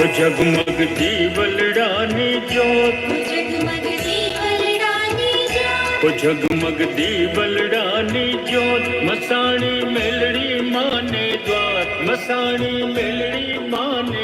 ઓ જગમગ દીવલડાની જ્યોત જગમગ દીવલડાની જ્યોત ઓ જગમગ દીવલડાની જ્યોત મસાણી મેલડી માને દ્વાર મસાણી મેલડી માને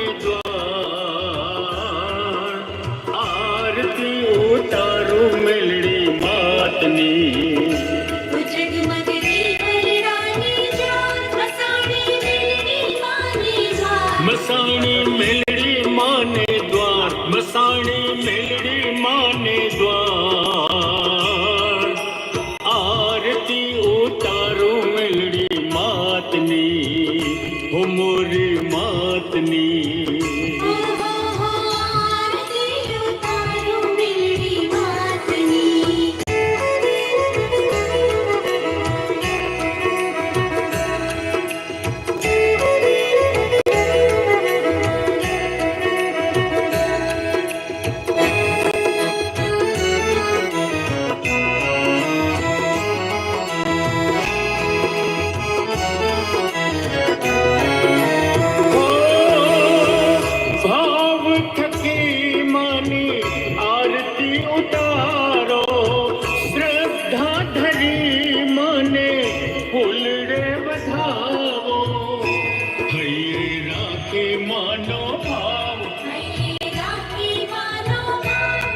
માનો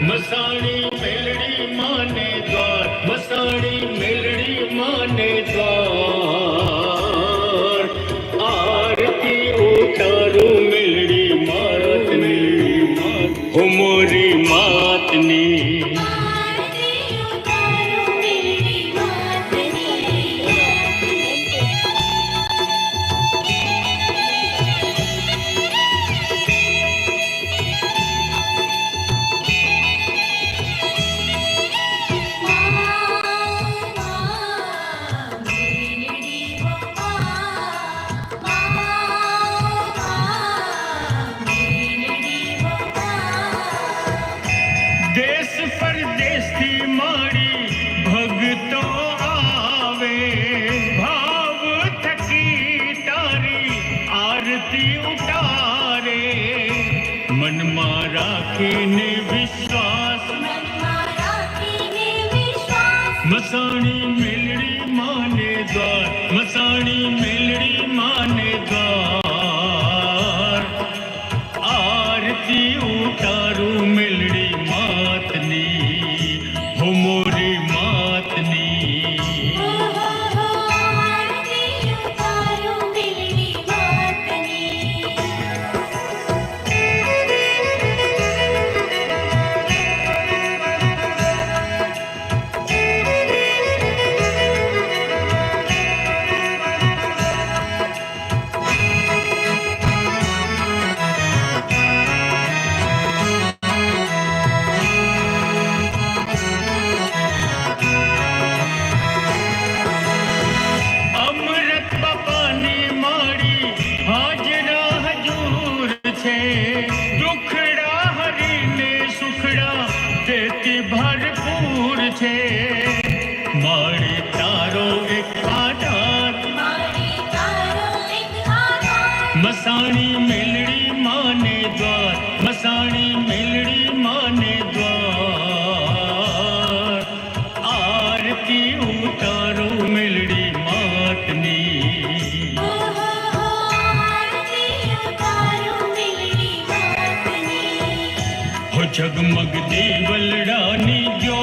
મસાણી મેલડી માને દ્વાર. મસાણી મેલડી માને દ્વાર. આરતી ઉતારું મેલડી માત મેલડી હો મોરી માતની. રાખીને વિશ્વાસ. મસાણી મેલડી માને દ્વાર. મસાણી મેલડી માને દ્વાર. દેતી ભરપૂર છે. મારી તારો એક આધાર. મસાણી મેલડી માને દ્વાર. મસાણી મેલડી માને દ્વાર. આરતી ઉતારો. જગમગ દેવલડાની જો